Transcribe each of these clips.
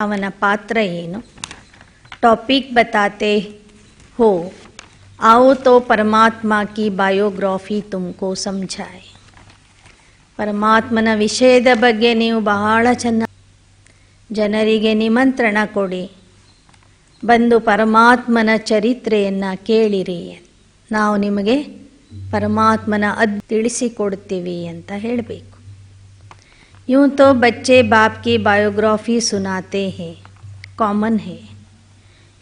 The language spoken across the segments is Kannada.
ಅವನ ಪಾತ್ರ ಏನು? ಟಾಪಿಕ್ ಬತಾತೆ ಹೋ आओ ತೋ ಪರಮಾತ್ಮ ಕಿ ಬಯೋಗ್ರಾಫಿ ತುಮಕೋ ಸಮಜಾಯ ಪರಮಾತ್ಮನ ವಿಷಯದ ಬಗ್ಗೆ ನೀವು ಬಹಳ ಚೆನ್ನಾಗಿ ಜನರಿಗೆ ನಿಮಂತ್ರಣ ಕೊಡಿ. ಬಂದು ಪರಮಾತ್ಮನ ಚರಿತ್ರೆಯನ್ನು ಕೇಳಿರಿ. ನಾವು ನಿಮಗೆ ಪರಮಾತ್ಮನ ಅದ್ ತಿಳಿಸಿಕೊಡ್ತೀವಿ ಅಂತ ಹೇಳಬೇಕು. यूं तो बच्चे बाप की बायोग्राफी सुनाते हैं कॉमन है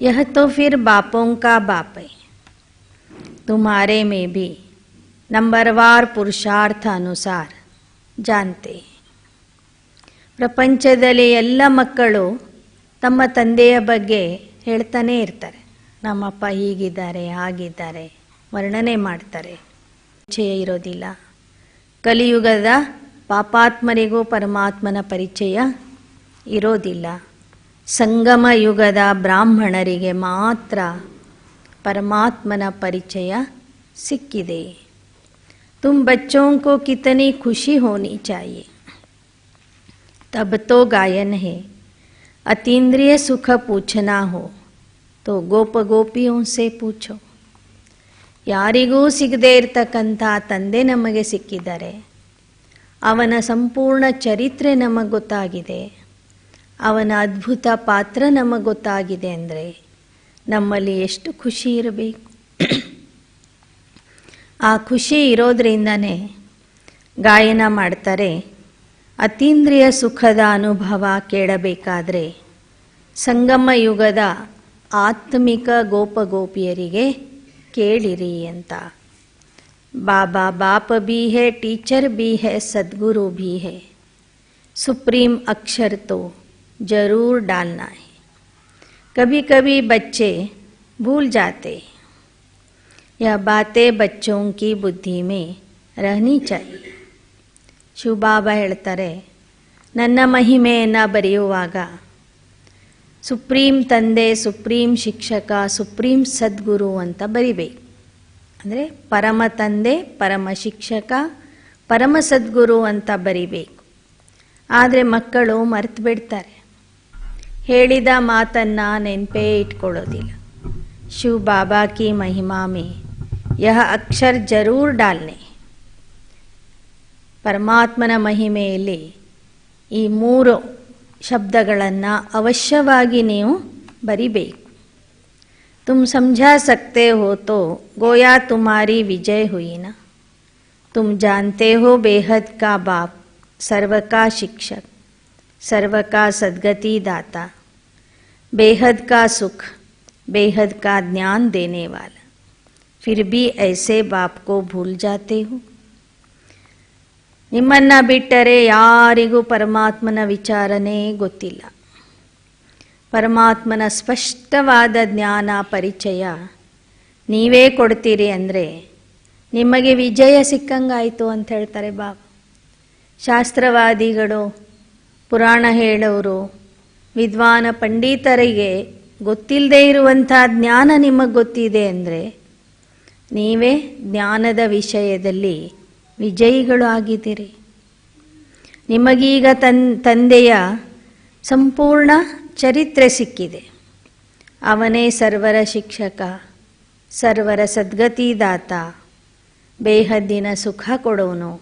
यह तो फिर बापों का बाप है तुम्हारे में भी नंबरवार पुरुषार्थ अनुसार जानते हैं ಪ್ರಪಂಚದಲ್ಲಿ ಎಲ್ಲ ಮಕ್ಕಳು ತಮ್ಮ ತಂದೆಯ ಬಗ್ಗೆ ಹೇಳ್ತಾನೇ ಇರ್ತಾರೆ ನಮ್ಮಪ್ಪ ಹೀಗಿದ್ದಾರೆ ಹಾಗಿದ್ದಾರೆ ವರ್ಣನೆ ಮಾಡ್ತಾರೆ ಪರಿಚಯ ಇರೋದಿಲ್ಲ ಕಲಿಯುಗದ ಪಾಪಾತ್ಮರಿಗೂ ಪರಮಾತ್ಮನ ಪರಿಚಯ ಇರೋದಿಲ್ಲ ಸಂಗಮ ಯುಗದ ಬ್ರಾಹ್ಮಣರಿಗೆ ಮಾತ್ರ ಪರಮಾತ್ಮನ ಪರಿಚಯ ಸಿಕ್ಕಿದೆ तुम बच्चों को कितनी खुशी होनी चाहिए तब तो गायन है अतीन्द्रिय सुख पूछना हो तो ಗೋಪ ಗೋಪಿಯೋ ಸೇ ಪೂಛೋ ಯಾರಿಗೂ ಸಿಗದೇ ಇರತಕ್ಕಂಥ ತಂದೆ ನಮಗೆ ಸಿಕ್ಕಿದ್ದಾರೆ ಅವನ ಸಂಪೂರ್ಣ ಚರಿತ್ರೆ ನಮಗೆ ಗೊತ್ತಾಗಿದೆ. ಅವನ ಅದ್ಭುತ ಪಾತ್ರ ನಮಗೆ ಗೊತ್ತಾಗಿದೆ ಅಂದರೆ ನಮ್ಮಲ್ಲಿ ಎಷ್ಟು ಖುಷಿ ಇರಬೇಕು. ಆ ಖುಷಿ ಇರೋದ್ರಿಂದನೇ ಗಾಯನ ಮಾಡ್ತಾರೆ. ಅತೀಂದ್ರಿಯ ಸುಖದ ಅನುಭವ ಕೇಳಬೇಕಾದರೆ ಸಂಗಮ ಯುಗದ ಆತ್ಮಿಕ ಗೋಪಗೋಪಿಯರಿಗೆ ಕೇಳಿರಿ ಅಂತ. बाबा बाप भी है टीचर भी है सदगुरु भी है सुप्रीम अक्षर तो जरूर डालना है कभी कभी बच्चे भूल जाते यह बातें बच्चों की बुद्धि में रहनी चाहिए ಶಿವಬಾಬಾ ಹೇಳ್ತಾರೆ ನನ್ನ ಮಹಿಮೆಯನ್ನು ಬರೆಯುವಾಗ ಸುಪ್ರೀಂ ತಂದೆ ಸುಪ್ರೀಂ ಶಿಕ್ಷಕ ಸುಪ್ರೀಂ ಸದ್ಗುರು ಅಂತ ಬರಿಬೇಕು ಅಂದರೆ ಪರಮ ತಂದೆ, ಪರಮ ಶಿಕ್ಷಕ, ಪರಮ ಸದ್ಗುರು ಅಂತ ಬರಿಬೇಕು. ಆದರೆ ಮಕ್ಕಳು ಮರೆತು ಬಿಡ್ತಾರೆ. ಹೇಳಿದ ಮಾತನ್ನು ನೆನಪೇ ಇಟ್ಕೊಳ್ಳೋದಿಲ್ಲ. ಶಿವ ಬಾಬಾ ಕಿ ಮಹಿಮಾ ಮೇ, ಯಹ ಅಕ್ಷರ್ ಜರೂರ್ ಡಾಲ್ನೆ. ಪರಮಾತ್ಮನ ಮಹಿಮೆಯಲ್ಲಿ ಈ ಮೂರು ಶಬ್ದಗಳನ್ನು ಅವಶ್ಯವಾಗಿ ನೀವು ಬರಿಬೇಕು. तुम समझा सकते हो तो गोया तुम्हारी विजय हुई ना तुम जानते हो बेहद का बाप सर्व का शिक्षक सर्व का सदगति दाता बेहद का सुख बेहद का ज्ञान देने वाला फिर भी ऐसे बाप को भूल जाते हो ನಿಮ್ಮನ್ನ ಬಿಟ್ಟರೆ ಯಾರಿಗೂ ಪರಮಾತ್ಮನ ವಿಚಾರನೇ ಗೊತ್ತಿಲ್ಲ ಪರಮಾತ್ಮನ ಸ್ಪಷ್ಟವಾದ ಜ್ಞಾನ ಪರಿಚಯ ನೀವೇ ಕೊಡ್ತೀರಿ ಅಂದರೆ ನಿಮಗೆ ವಿಜಯ ಸಿಕ್ಕಂಗಾಯಿತು ಅಂತ ಹೇಳ್ತಾರೆ ಬಾಬಾ. ಶಾಸ್ತ್ರವಾದಿಗಳು, ಪುರಾಣ ಹೇಳೋರು, ವಿದ್ವಾನ ಪಂಡಿತರಿಗೆ ಗೊತ್ತಿಲ್ಲದೆ ಇರುವಂಥ ಜ್ಞಾನ ನಿಮಗೆ ಗೊತ್ತಿದೆ ಅಂದರೆ ನೀವೇ ಜ್ಞಾನದ ವಿಷಯದಲ್ಲಿ ವಿಜಯಿಗಳು ಆಗಿದ್ದೀರಿ. ನಿಮಗೀಗ ತನ್, ತಂದೆಯ ಸಂಪೂರ್ಣ ಚರಿತ್ರೆ ಸಿಕ್ಕಿದೆ. ಅವನೇ ಸರ್ವರ ಶಿಕ್ಷಕ, ಸರ್ವರ ಸದ್ಗತಿದಾತ. ಬೇಹದ್ದಿನ ಸುಖ ಕೊಡೋನು,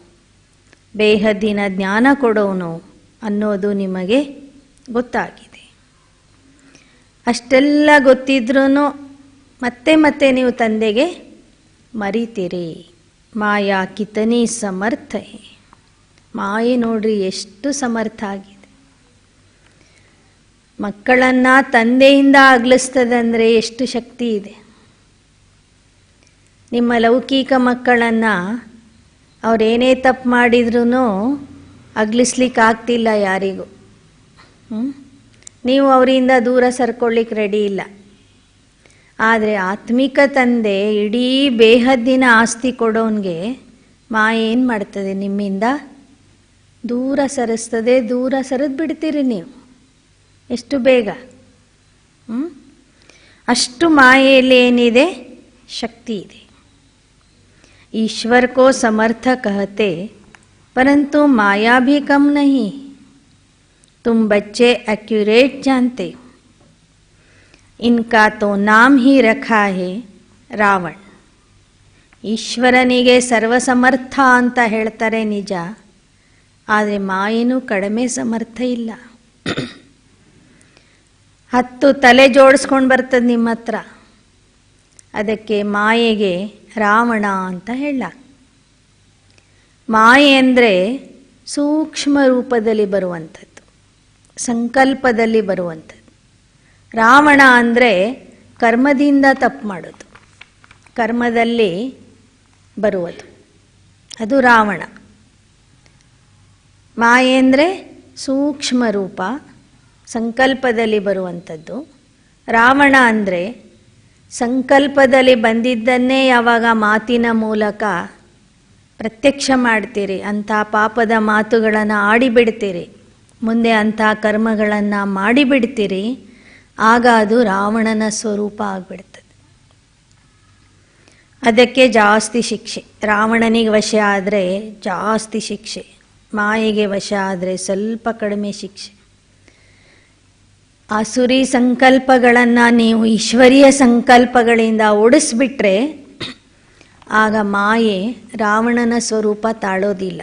ಬೇಹದ್ದಿನ ಜ್ಞಾನ ಕೊಡೋನು ಅನ್ನೋದು ನಿಮಗೆ ಗೊತ್ತಾಗಿದೆ. ಅಷ್ಟೆಲ್ಲ ಗೊತ್ತಿದ್ರೂ ಮತ್ತೆ ಮತ್ತೆ ನೀವು ತಂದೆಗೆ ಮರಿತೀರಿ. ಮಾಯಾ ಕಿತನಿ ಸಮರ್ಥ. ಮಾಯೆ ನೋಡ್ರಿ ಎಷ್ಟು ಸಮರ್ಥ ಆಗಿದೆ ಮಕ್ಕಳನ್ನು ತಂದೆಯಿಂದ ಅಗಲಿಸ್ತದಂದರೆ ಎಷ್ಟು ಶಕ್ತಿ ಇದೆ. ನಿಮ್ಮ ಲೌಕಿಕ ಮಕ್ಕಳನ್ನು ಅವರೇನೇ ತಪ್ಪು ಮಾಡಿದ್ರೂ ಅಗಲಿಸ್ಲಿಕ್ಕೆ ಆಗ್ತಿಲ್ಲ ಯಾರಿಗೂ. ನೀವು ಅವರಿಂದ ದೂರ ಸರ್ಕೊಳ್ಳಿಕ್ಕೆ ರೆಡಿ ಇಲ್ಲ. ಆದರೆ ಆತ್ಮಿಕ ತಂದೆ ಇಡೀ ಬೇಹದ್ದಿನ ಆಸ್ತಿ ಕೊಡೋನ್ಗೆ ಮಾ ಏನು ಮಾಡ್ತದೆ ನಿಮ್ಮಿಂದ? ದೂರ ಸರಿಸ್ತದೆ, ದೂರ ಸರಿದು ಬಿಡ್ತೀರಿ ನೀವು. ಎಷ್ಟು ಬೇಗ ಅಷ್ಟು ಮಾಯೆಯಲ್ಲಿ ಏನಿದೆ ಶಕ್ತಿ ಇದೆ ईश्वर को समर्थ कहते परंतु माया भी कम नहीं तुम बच्चे एक्यूरेट जानते हो इनका तो नाम ही रखा है ರಾವಣ್ ಈಶ್ವರನಿಗೆ ಸರ್ವಸಮರ್ಥ ಅಂತ ಹೇಳ್ತಾರೆ ನಿಜ ಆದರೆ ಮಾಯೇನೂ ಕಡಿಮೆ ಸಮರ್ಥ ಇಲ್ಲ ಹತ್ತು ತಲೆ ಜೋಡಿಸ್ಕೊಂಡು ಬರ್ತದೆ ನಿಮ್ಮ ಹತ್ರ. ಅದಕ್ಕೆ ಮಾಯೆಗೆ ರಾವಣ ಅಂತ ಹೇಳ. ಮಾಯೆ ಅಂದರೆ ಸೂಕ್ಷ್ಮ ರೂಪದಲ್ಲಿ ಬರುವಂಥದ್ದು, ಸಂಕಲ್ಪದಲ್ಲಿ ಬರುವಂಥದ್ದು. ರಾವಣ ಅಂದರೆ ಕರ್ಮದಿಂದ ತಪ್ಪು ಮಾಡೋದು, ಕರ್ಮದಲ್ಲಿ ಬರುವುದು. ಅದು ರಾವಣ. ಮಾಯೆ ಅಂದರೆ ಸೂಕ್ಷ್ಮ ರೂಪ ಸಂಕಲ್ಪದಲ್ಲಿ ಬರುವಂಥದ್ದು. ರಾವಣ ಅಂದರೆ ಸಂಕಲ್ಪದಲ್ಲಿ ಬಂದಿದ್ದನ್ನೇ ಯಾವಾಗ ಮಾತಿನ ಮೂಲಕ ಪ್ರತ್ಯಕ್ಷ ಮಾಡ್ತೀರಿ, ಅಂಥ ಪಾಪದ ಮಾತುಗಳನ್ನು ಆಡಿಬಿಡ್ತೀರಿ, ಮುಂದೆ ಅಂಥ ಕರ್ಮಗಳನ್ನು ಮಾಡಿಬಿಡ್ತೀರಿ, ಆಗ ಅದು ರಾವಣನ ಸ್ವರೂಪ ಆಗಿಬಿಡ್ತದೆ. ಅದಕ್ಕೆ ಜಾಸ್ತಿ ಶಿಕ್ಷೆ. ರಾವಣನಿಗೆ ವಶ ಆದರೆ ಜಾಸ್ತಿ ಶಿಕ್ಷೆ. ಮಾಯೆಗೆ ವಶ ಆದರೆ ಸ್ವಲ್ಪ ಕಡಿಮೆ ಶಿಕ್ಷೆ. ಆಸುರಿ ಸಂಕಲ್ಪಗಳನ್ನು ನೀವು ಈಶ್ವರೀಯ ಸಂಕಲ್ಪಗಳಿಂದ ಓಡಿಸ್ಬಿಟ್ರೆ ಆಗ ಮಾಯೆ ರಾವಣನ ಸ್ವರೂಪ ತಾಳೋದಿಲ್ಲ.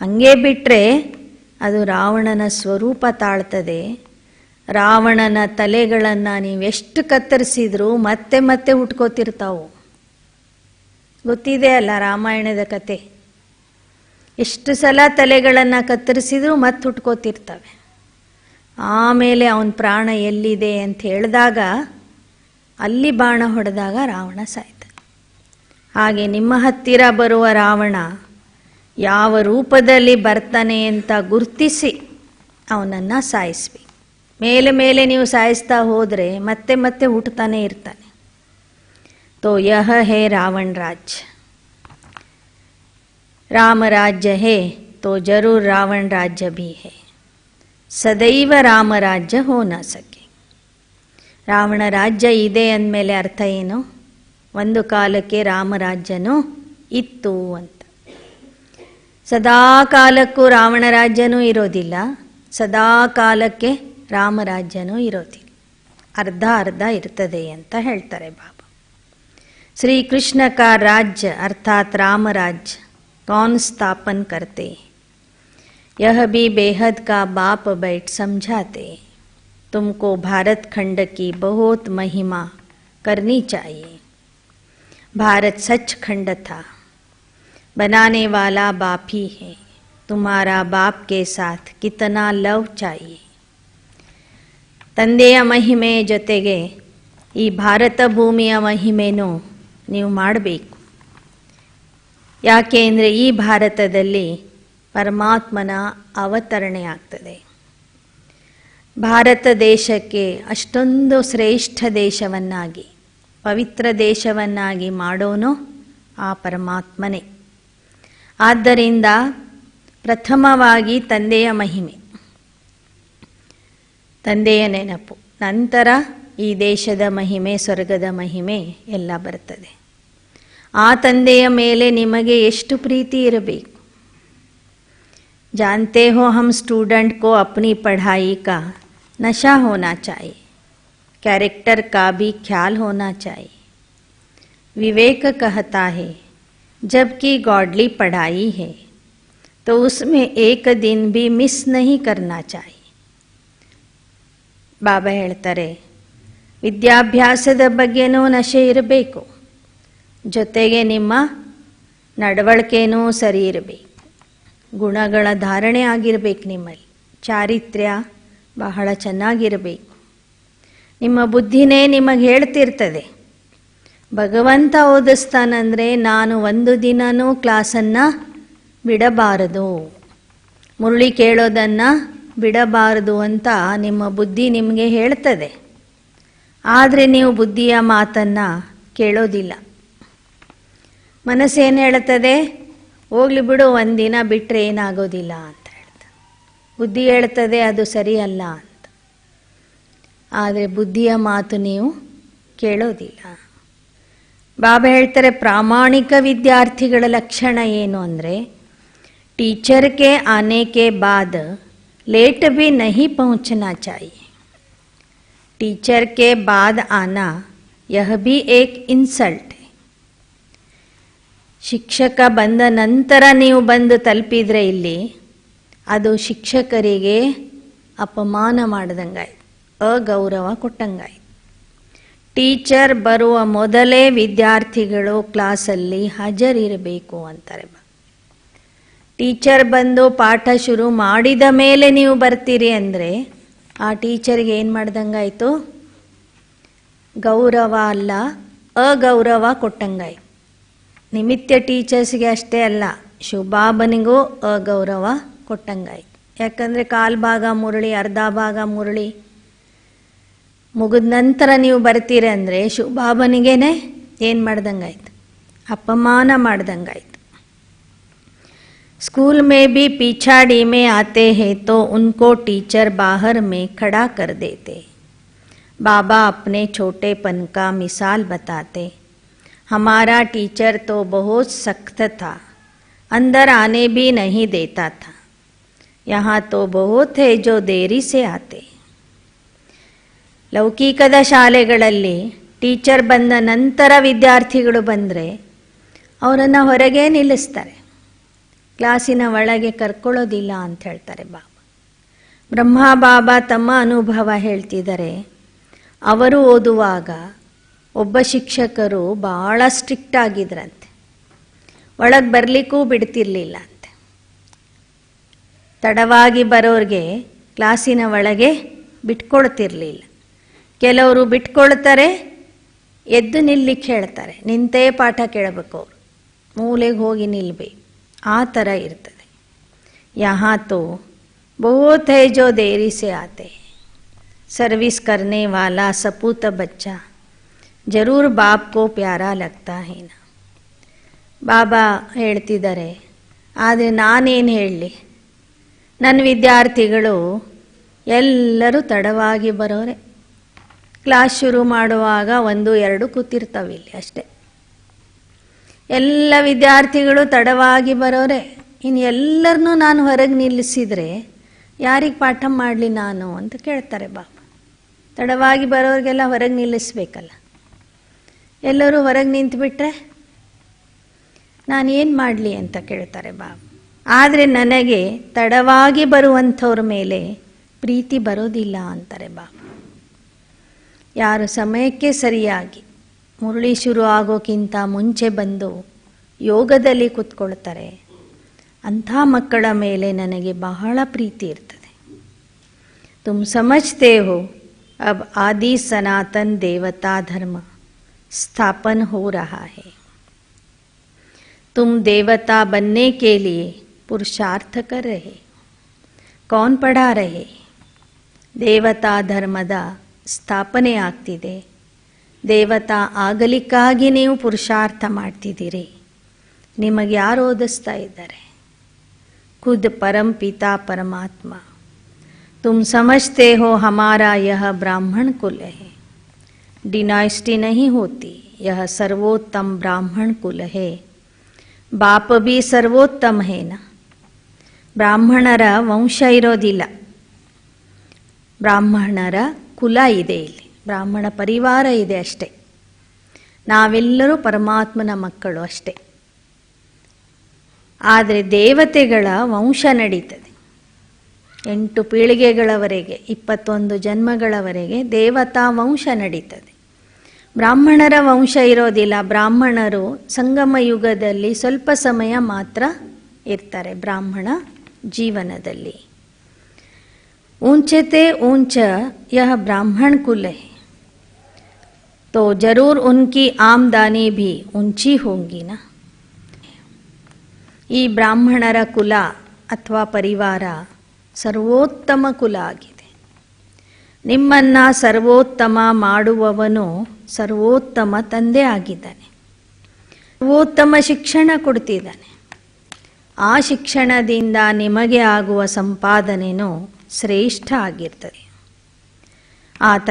ಹಂಗೆ ಬಿಟ್ಟರೆ ಅದು ರಾವಣನ ಸ್ವರೂಪ ತಾಳ್ತದೆ. ರಾವಣನ ತಲೆಗಳನ್ನು ನೀವೆಷ್ಟು ಕತ್ತರಿಸಿದ್ರೂ ಮತ್ತೆ ಮತ್ತೆ ಹುಟ್ಕೋತಿರ್ತಾವು ಗೊತ್ತಿದೆ ಅಲ್ಲ ರಾಮಾಯಣದ ಕತೆ. ಎಷ್ಟು ಸಲ ತಲೆಗಳನ್ನು ಕತ್ತರಿಸಿದ್ರೂ ಮತ್ತೆ ಹುಟ್ಕೋತಿರ್ತವೆ ಆಮೇಲೆ ಅವನ ಪ್ರಾಣ ಎಲ್ಲಿದೆ ಅಂತ ಹೇಳಿದಾಗ ಅಲ್ಲಿ ಬಾಣ ಹೊಡೆದಾಗ ರಾವಣ ಸಾಯ್ತ. ಹಾಗೆ ನಿಮ್ಮ ಹತ್ತಿರ ಬರುವ ರಾವಣ ಯಾವ ರೂಪದಲ್ಲಿ ಬರ್ತಾನೆ ಅಂತ ಗುರುತಿಸಿ ಅವನನ್ನು ಸಾಯಿಸ್ಬೇಕು ಮೇಲೆ ಮೇಲೆ ನೀವು ಸಾಯಿಸ್ತಾ ಹೋದರೆ ಮತ್ತೆ ಮತ್ತೆ ಹುಟ್ಟುತ್ತಾನೆ ಇರ್ತಾನೆ. ತೋ ಯಹ ಹೇ ರಾವಣ ರಾಜ್. ರಾಮರಾಜ್ಯ ಹೇ, ತೋ ಜರೂರ್ ರಾವಣ ರಾಜ್ಯ ಭೀ ಹೇ. ಸದೈವ ರಾಮರಾಜ್ಯ ಹೋನಾಸಕ್ಕೆ ರಾವಣ ರಾಜ್ಯ ಇದೆ ಅಂದಮೇಲೆ ಅರ್ಥ ಏನು? ಒಂದು ಕಾಲಕ್ಕೆ ರಾಮರಾಜ್ಯನೂ ಇತ್ತು ಅಂತ. ಸದಾ ಕಾಲಕ್ಕೂ ರಾವಣ ರಾಜ್ಯನೂ ಇರೋದಿಲ್ಲ. ಸದಾ ಕಾಲಕ್ಕೆ ರಾಮರಾಜ್ಯನೂ ಇರೋದಿಲ್ಲ. ಅರ್ಧ ಅರ್ಧ ಇರ್ತದೆ ಅಂತ ಹೇಳ್ತಾರೆ ಬಾಬಾ. ಶ್ರೀಕೃಷ್ಣ ಕಾ ರಾಜ್ಯ ಅರ್ಥಾತ್ ರಾಮರಾಜ್ಯ ಕೌನ್ ಸ್ಥಾಪನ್ ಕರ್ತೆ. यह भी बेहद का बाप बैठ समझाते तुमको भारत खंड की बहुत महिमा करनी चाहिए भारत सच खंड था बनाने वाला बाप ही है तुम्हारा बाप के साथ कितना लव चाहिए ತಂದೆಯ ಮಹಿಮೆ ಜೊತೆಗೆ ಈ ಭಾರತ ಭೂಮಿಯ ಮಹಿಮೆನೂ ನೀವು ಮಾಡಬೇಕು ಯಾಕೆ ಅಂದರೆ ಈ ಭಾರತದಲ್ಲಿ ಪರಮಾತ್ಮನ ಅವತರಣೆಯಾಗ್ತದೆ. ಭಾರತ ದೇಶಕ್ಕೆ ಅಷ್ಟೊಂದು ಶ್ರೇಷ್ಠ ದೇಶವನ್ನಾಗಿ, ಪವಿತ್ರ ದೇಶವನ್ನಾಗಿ ಮಾಡೋನು ಆ ಪರಮಾತ್ಮನೇ. ಆದ್ದರಿಂದ ಪ್ರಥಮವಾಗಿ ತಂದೆಯ ಮಹಿಮೆ. ತಂದೆಯ ನೆನಪು. ನಂತರ ಈ ದೇಶದ ಮಹಿಮೆ, ಸ್ವರ್ಗದ ಮಹಿಮೆ ಎಲ್ಲ ಬರ್ತದೆ. ಆ ತಂದೆಯ ಮೇಲೆ ನಿಮಗೆ ಎಷ್ಟು ಪ್ರೀತಿ ಇರಬೇಕು? जानते हो हम स्टूडेंट को अपनी पढ़ाई का नशा होना चाहिए कैरेक्टर का भी ख्याल होना चाहिए विवेक कहता है जबकि गॉडली पढ़ाई है तो उसमें एक दिन भी मिस नहीं करना चाहिए ಬಾಬಾ ಹೇಳ್ತಾರೆ ವಿದ್ಯಾಭ್ಯಾಸದ ಬಗ್ಗೆನೂ ನಶೆ ಇರಬೇಕು ಜೊತೆಗೆ ನಿಮ್ಮ ನಡವಳಿಕೆನೂ ಸರಿ ಇರಬೇಕು ಗುಣಗಳ ಧಾರಣೆ ಆಗಿರಬೇಕು ನಿಮ್ಮಲ್ಲಿ. ಚಾರಿತ್ರ್ಯ ಬಹಳ ಚೆನ್ನಾಗಿರಬೇಕು. ನಿಮ್ಮ ಬುದ್ಧಿನೇ ನಿಮಗೆ ಹೇಳ್ತಿರ್ತದೆ. ಭಗವಂತ ಓದಿಸ್ತಾನಂದರೆ ನಾನು ಒಂದು ದಿನನೂ ಕ್ಲಾಸನ್ನು ಬಿಡಬಾರದು. ಮುರುಳಿ ಕೇಳೋದನ್ನು ಬಿಡಬಾರದು ಅಂತ ನಿಮ್ಮ ಬುದ್ಧಿ ನಿಮಗೆ ಹೇಳ್ತದೆ. ಆದರೆ ನೀವು ಬುದ್ಧಿಯ ಮಾತನ್ನು ಕೇಳೋದಿಲ್ಲ. ಮನಸ್ಸೇನು ಹೇಳ್ತದೆ? ಹೋಗ್ಲಿ ಬಿಡು, ಒಂದಿನ ಬಿಟ್ಟರೆ ಏನಾಗೋದಿಲ್ಲ ಅಂತ ಹೇಳ್ತಾನೆ. ಬುದ್ಧಿ ಹೇಳ್ತದೆ ಅದು ಸರಿಯಲ್ಲ ಅಂತ. ಆದರೆ ಬುದ್ಧಿಯ ಮಾತು ನೀವು ಕೇಳೋದಿಲ್ಲ. ಬಾಬಾ ಹೇಳ್ತಾರೆ, ಪ್ರಾಮಾಣಿಕ ವಿದ್ಯಾರ್ಥಿಗಳ ಲಕ್ಷಣ ಏನು ಅಂದರೆ ಟೀಚರ್ ಕೆ ಆನೆಕೆ ಬಾದ್, ಲೇಟ್ ಬಿ ನಹಿ ಪಹುಚನಾ ಚಾಯಿ. ಟೀಚರ್ ಕೆ ಬಾದ್ ಆನಾ, ಯಹ ಭಿ ಏಕ್ ಇನ್ಸಲ್ಟ್. ಶಿಕ್ಷಕ ಬಂದ ನಂತರ ನೀವು ಬಂದು ತಲುಪಿದ್ರೆ ಇಲ್ಲಿ ಅದು ಶಿಕ್ಷಕರಿಗೆ ಅಪಮಾನ ಮಾಡ್ದಂಗಾಯ್ತು, ಅಗೌರವ ಕೊಟ್ಟಂಗಾಯ್ತು. ಟೀಚರ್ ಬರುವ ಮೊದಲೇ ವಿದ್ಯಾರ್ಥಿಗಳು ಕ್ಲಾಸಲ್ಲಿ ಹಾಜರಿರಬೇಕು ಅಂತಾರೆ ಟೀಚರ್ ಬಂದು ಪಾಠ ಶುರು ಮಾಡಿದ ಮೇಲೆ ನೀವು ಬರ್ತೀರಿ ಅಂದರೆ ಆ ಟೀಚರ್ಗೆ ಏನು ಮಾಡ್ದಂಗಾಯ್ತು? ಗೌರವ ಅಲ್ಲ, ಅಗೌರವ ಕೊಟ್ಟಂಗಾಯ್ತು. ನಿಮಿತ್ಯ ಟೀಚರ್ಸ್ಗೆ ಅಷ್ಟೇ ಅಲ್ಲ ಶುಭಾಬನಿಗೂ ಅಗೌರವ ಕೊಟ್ಟಂಗಾಯ್ತು ಯಾಕಂದರೆ ಕಾಲು ಭಾಗ ಮುರಳಿ ಅರ್ಧ ಭಾಗ ಮುರಳಿ ಮುಗಿದ ನಂತರ ನೀವು ಬರ್ತೀರಿ ಅಂದರೆ ಶುಭಾಬನಿಗೇನೆ ಏನು ಮಾಡ್ದಂಗಾಯ್ತು ಅಪಮಾನ ಮಾಡ್ದಂಗಾಯ್ತು स्कूल में भी पिछाड़ी में आते हैं तो उनको टीचर बाहर में खड़ा कर देते बाबा अपने छोटेपन का मिसाल बताते हमारा टीचर तो बहुत सख्त था अंदर आने भी नहीं देता था यहाँ तो बहुत है जो देरी से आते ಲೌಕಿಕದ ಶಾಲೆಗಳಲ್ಲಿ ಟೀಚರ್ ಬಂದ ನಂತರ ವಿದ್ಯಾರ್ಥಿಗಳು ಬಂದರೆ ಅವರನ್ನು ಹೊರಗೆ ನಿಲ್ಲಿಸ್ತಾರೆ ಕ್ಲಾಸಿನ ಒಳಗೆ ಕರ್ಕೊಳ್ಳೋದಿಲ್ಲ ಅಂತ ಹೇಳ್ತಾರೆ ಬಾಬಾ ಬ್ರಹ್ಮ ಬಾಬಾ ತಮ್ಮ ಅನುಭವ ಹೇಳ್ತಿದ್ದಾರೆ ಅವರು ಓದುವಾಗ ಒಬ್ಬ ಶಿಕ್ಷಕರು ಭಾಳ ಸ್ಟ್ರಿಕ್ಟ್ ಆಗಿದ್ರಂತೆ. ಒಳಗೆ ಬರಲಿಕ್ಕೂ ಬಿಡ್ತಿರ್ಲಿಲ್ಲ ಅಂತೆ ತಡವಾಗಿ ಬರೋರಿಗೆ ಕ್ಲಾಸಿನ ಒಳಗೆ ಬಿಟ್ಕೊಳ್ತಿರ್ಲಿಲ್ಲ ಕೆಲವರು ಬಿಟ್ಕೊಳ್ತಾರೆ, ಎದ್ದು ನಿಲ್ಲಿಕ್ಕೆ ಹೇಳ್ತಾರೆ ನಿಂತೇ ಪಾಠ ಕೇಳಬೇಕು ಅವರು. ಮೂಲೆಗೆ ಹೋಗಿ ನಿಲ್ಲಬೇಕು ಆ ಥರ ಇರ್ತದೆ. ಯಾತು ತೋ ಬಹುತ್ ದೇರಿಸೆ ಆತೆ. ಸರ್ವಿಸ್ ಕರ್ನೆ ವಾಲಾ ಸಪೂತ ಬಚ್ಚಾ. ಜರೂರ್ ಬಾಪ್ಕೋ ಪ್ಯಾರ ಲಗ್ತಾ ಹೇನ ಬಾಬಾ ಹೇಳ್ತಿದ್ದಾರೆ, ಆದರೆ ನಾನೇನು ಹೇಳಲಿ? ನನ್ನ ವಿದ್ಯಾರ್ಥಿಗಳು ಎಲ್ಲರೂ ತಡವಾಗಿ ಬರೋರೆ. ಕ್ಲಾಸ್ ಶುರು ಮಾಡುವಾಗ ಒಂದು, ಎರಡು ಕೂತಿರ್ತಾವೆ ಇಲ್ಲಿ ಅಷ್ಟೆ. ಎಲ್ಲ ವಿದ್ಯಾರ್ಥಿಗಳು ತಡವಾಗಿ ಬರೋರೆ. ಇನ್ನು ಎಲ್ಲರನ್ನೂ ನಾನು ಹೊರಗೆ ನಿಲ್ಲಿಸಿದರೆ ಯಾರಿಗೆ ಪಾಠ ಮಾಡಲಿ ನಾನು ಅಂತ ಕೇಳ್ತಾರೆ ಬಾಬಾ. ತಡವಾಗಿ ಬರೋರಿಗೆಲ್ಲ ಹೊರಗೆ ನಿಲ್ಲಿಸ್ಬೇಕಲ್ಲ. ಎಲ್ಲರೂ ಹೊರಗೆ ನಿಂತುಬಿಟ್ರೆ ನಾನು ಏನು ಮಾಡಲಿ ಅಂತ ಕೇಳ್ತಾರೆ ಬಾ. ಆದರೆ ನನಗೆ ತಡವಾಗಿ ಬರುವಂಥವ್ರ ಮೇಲೆ ಪ್ರೀತಿ ಬರೋದಿಲ್ಲ ಅಂತಾರೆ ಬಾಬು ಯಾರು ಸಮಯಕ್ಕೆ ಸರಿಯಾಗಿ ಮುರುಳಿ ಶುರು ಆಗೋಕ್ಕಿಂತ ಮುಂಚೆ ಬಂದು ಯೋಗದಲ್ಲಿ ಕೂತ್ಕೊಳ್ತಾರೆ, ಅಂಥ ಮಕ್ಕಳ ಮೇಲೆ ನನಗೆ ಬಹಳ ಪ್ರೀತಿ ಇರ್ತದೆ. ತುಮ್ ಸಮಜ್ತೇ ಹೋ, ಅಬ್ ಆದಿ ಸನಾತನ್ ದೇವತಾ ಧರ್ಮ. स्थापन हो रहा है। तुम देवता बनने के लिए पुरुषार्थ कर रहे। कौन पढ़ा रहे? देवता धर्मदा स्थापने आगे देवता आगली पुरुषार्थ मातरी निम्यार ओदस्ता खुद परम पिता परमात्मा। तुम समझते हो हमारा यह ब्राह्मण कुल है। डिनाइस्टी नहीं होती यह सर्वोत्तम ब्राह्मण कुल है ಬಾಪ ಬಿ ಸರ್ವೋತ್ತಮ ಹೇನ ಬ್ರಾಹ್ಮಣರ ವಂಶ ಇರೋದಿಲ್ಲ ಬ್ರಾಹ್ಮಣರ ಕುಲ ಇದೆ ಇಲ್ಲಿ ಬ್ರಾಹ್ಮಣ ಪರಿವಾರ ಇದೆ ಅಷ್ಟೇ ನಾವೆಲ್ಲರೂ ಪರಮಾತ್ಮನ ಮಕ್ಕಳು ಅಷ್ಟೇ ಆದರೆ ದೇವತೆಗಳ ವಂಶ ನಡೀತದೆ ಎಂಟು ಪೀಳಿಗೆಗಳವರೆಗೆ ಇಪ್ಪತ್ತೊಂದು ಜನ್ಮಗಳವರೆಗೆ ದೇವತಾ ವಂಶ ನಡೀತದೆ ಬ್ರಾಹ್ಮಣರ ವಂಶ ಇರೋದಿಲ್ಲ ಬ್ರಾಹ್ಮಣರು ಸಂಗಮ ಯುಗದಲ್ಲಿ ಸ್ವಲ್ಪ ಸಮಯ ಮಾತ್ರ ಇರ್ತಾರೆ ಬ್ರಾಹ್ಮಣ ಜೀವನದಲ್ಲಿ ऊंचे ते ऊंच यह ब्राह्मण कुल है तो जरूर उनकी आमदनी भी ऊंची होंगी ना ಈ ಬ್ರಾಹ್ಮಣರ ಕುಲ ಅಥವಾ ಪರಿವಾರ ಸರ್ವೋತ್ತಮ ಕುಲ ಆಗಿದೆ ನಿಮ್ಮನ್ನು ಸರ್ವೋತ್ತಮ ಮಾಡುವವನು ಸರ್ವೋತ್ತಮ ತಂದೆ ಆಗಿದ್ದಾನೆ. ಸರ್ವೋತ್ತಮ ಶಿಕ್ಷಣ ಕೊಡ್ತಿದ್ದಾನೆ. ಆ ಶಿಕ್ಷಣದಿಂದ ನಿಮಗೆ ಆಗುವ ಸಂಪಾದನೆಯೂ ಶ್ರೇಷ್ಠ ಆಗಿರ್ತದೆ. ಆತ